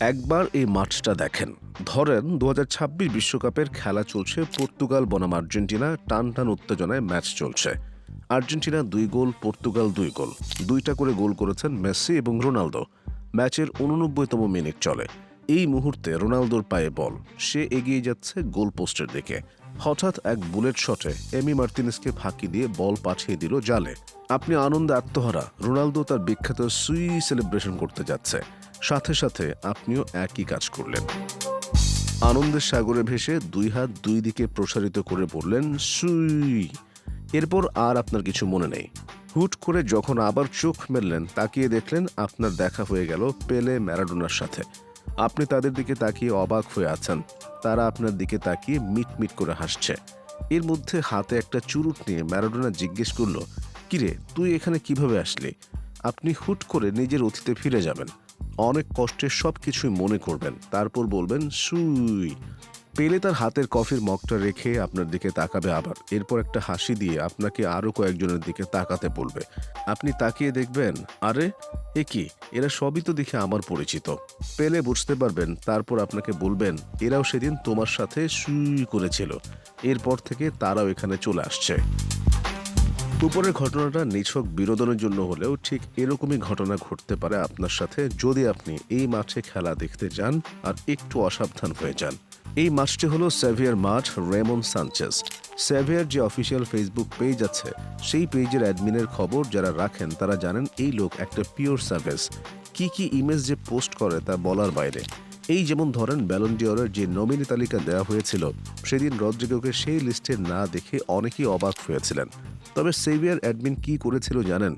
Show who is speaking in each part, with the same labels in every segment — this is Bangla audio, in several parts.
Speaker 1: একবার এই মাঠটা দেখেন। ধরেন দু বিশ্বকাপের খেলা চলছে, পর্তুগাল, বনাম আর্জেন্টিনা টান টান উত্তেজনায় ম্যাচ চলছে। আর্জেন্টিনা দুই গোল, পর্তুগাল দুই গোল। দুইটা করে গোল করেছেন মেসি এবং রোনালদো। ম্যাচের উননব্বইতম মিনিট চলে। এই মুহূর্তে রোনালদোর পায়ে বল। সে এগিয়ে যাচ্ছে গোল পোস্টের দিকে। হঠাৎ এক বুলেট শটে এমি মার্তিনেসকে ফাঁকি দিয়ে বল পাঠিয়ে দিল জালে। আপনি আনন্দে আত্মহারা। রোনালদো তার বিখ্যাত সুই সেলিব্রেশন করতে যাচ্ছে। সাথে সাথে আপনিও একই কাজ করলেন। আনন্দের সাগরে ভেসে দুই হাত দুই দিকে প্রসারিত করে বললেন, সুই। এরপর আর আপনার কিছু মনে নেই। হুট করে যখন আবার চোখ মেললেন, তাকিয়ে দেখলেন আপনার দেখা হয়ে গেল পেলে ম্যারাডোনার সাথে। আপনি তাদের দিকে তাকিয়ে অবাক হয়ে আছেন। তারা আপনার দিকে তাকিয়ে মিট মিট করে হাসছে। এর মধ্যে হাতে একটা চুরুট নিয়ে ম্যারাডোনা জিজ্ঞেস করল, কিরে, তুই এখানে কীভাবে আসলি? আপনি হুট করে নিজের অতীতে ফিরে যাবেন। অনেক কষ্টে সব কিছুই মনে করবেন। তারপর বলবেন, সুই। পেলে তার হাতের কফির মগটা রেখে আপনার দিকে তাকাবে আবার। এরপর একটা হাসি দিয়ে আপনাকে আরও কয়েকজনের দিকে তাকাতে বলবে। আপনি তাকিয়ে দেখবেন, আরে, এ কি? এরা সবই তো দেখে আমার পরিচিত। পেলে বুঝতে পারবেন, তারপর আপনাকে বলবেন, এরাও সেদিন তোমার সাথে সুই করেছিল। এরপর থেকে তারাও এখানে চলে আসছে। উপরের ঘটনাটা নিছক বিনোদনের জন্য হলেও ঠিক এরকমই ঘটনা ঘটতে পারে আপনার সাথে যদি আপনি এই মাঠে খেলা দেখতে যান আর একটু অসাবধান হয়ে যান। এই মাঠটি হলো সেভিয়ার মাঠ রেমন সানচেস সেভিয়ার যে অফিসিয়াল ফেসবুক পেজ আছে, সেই পেজের অ্যাডমিনের খবর যারা রাখেন, তারা জানেন এই লোক একটা পিওর সার্ভিস। কি কি ইমেজ যে পোস্ট করে তা বলার বাইরে। এই যেমন ধরেন ব্যালন্ডিয়রের যে নমিনি তালিকা দেওয়া হয়েছিল, সেদিন রদ্রিগোকে সেই লিস্টে না দেখে অনেকেই অবাক হয়েছিলেন। তবে সেভিয়ার অ্যাডমিন কি করেছিল জানেন?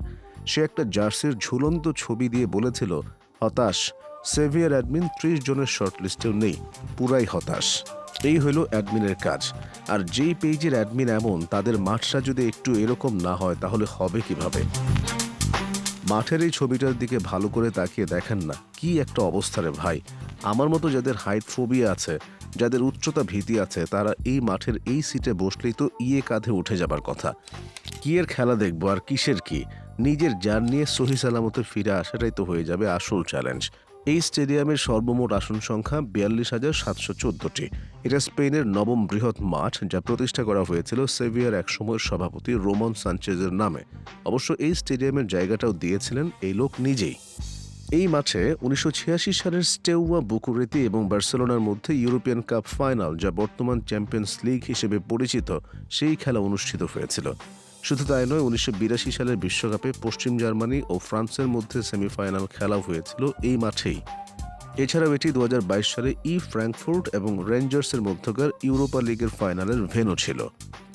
Speaker 1: সে একটা জার্সির ঝুলন্ত ছবি দিয়ে বলেছিল, হতাশ। সেভিয়ার অ্যাডমিন ত্রিশ জনের শর্ট লিস্টেও নেই, পুরাই হতাশ। এই হলো অ্যাডমিনের কাজ। আর যেই পেজের অ্যাডমিন এমন, তাদের মাঠটা যদি একটু এরকম না হয়, তাহলে হবে কীভাবে? মাঠের এই ছবিটার দিকে ভালো করে তাকিয়ে দেখেন না। কি একটা অবস্থা রে ভাই। আমার মতো যাদের হাইট ফোবিয়া আছে, যাদের উচ্চতা ভীতি আছে, তারা এই মাঠের এই সিটে বসলেই তো ইয়ে কাঁধে উঠে যাবার কথা। কি এর খেলা দেখব আর কিসের কি? নিজের যার নিয়ে সহি সালামতে ফিরে আসাটাই তো হয়ে যাবে আসল চ্যালেঞ্জ এই স্টেডিয়ামের সর্বমোট আসন সংখ্যা বিয়াল্লিশ হাজার সাতশো চোদ্দটি। এটা স্পেনের নবম বৃহৎ মাঠ, যা প্রতিষ্ঠা করা হয়েছিল সেভিয়ার একসময়ের সভাপতি রোমন সানচেজের নামে। অবশ্য এই স্টেডিয়ামের জায়গাটাও দিয়েছিলেন এই লোক নিজেই। এই মাঠে উনিশশো ছিয়াশি সালের স্টেউয়া, বুকুরেতি এবং বার্সেলোনার মধ্যে ইউরোপিয়ান কাপ ফাইনাল, যা বর্তমান চ্যাম্পিয়ন্স লিগ হিসেবে পরিচিত, সেই খেলা অনুষ্ঠিত হয়েছিল। শুধু তাই নয়, উনিশশো সালের বিশ্বকাপে পশ্চিম জার্মানি ও ফ্রান্সের মধ্যে সেমিফাইনাল খেলা হয়েছিল এই মাঠেই। এছাড়াও এটি দু হাজার বাইশ সালে ই ফ্র্যাঙ্কফুর্ট এবং রেঞ্জার্সের মধ্যকার ইউরোপা লিগের ফাইনালের ভেন্যু ছিল।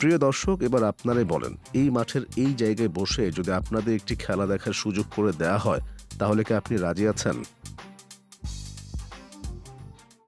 Speaker 1: প্রিয় দর্শক, এবার আপনারাই বলেন, এই মাঠের এই জায়গায় বসে যদি আপনাদের একটি খেলা দেখার সুযোগ করে দেয়া হয়, তাহলে কি আপনি রাজি আছেন?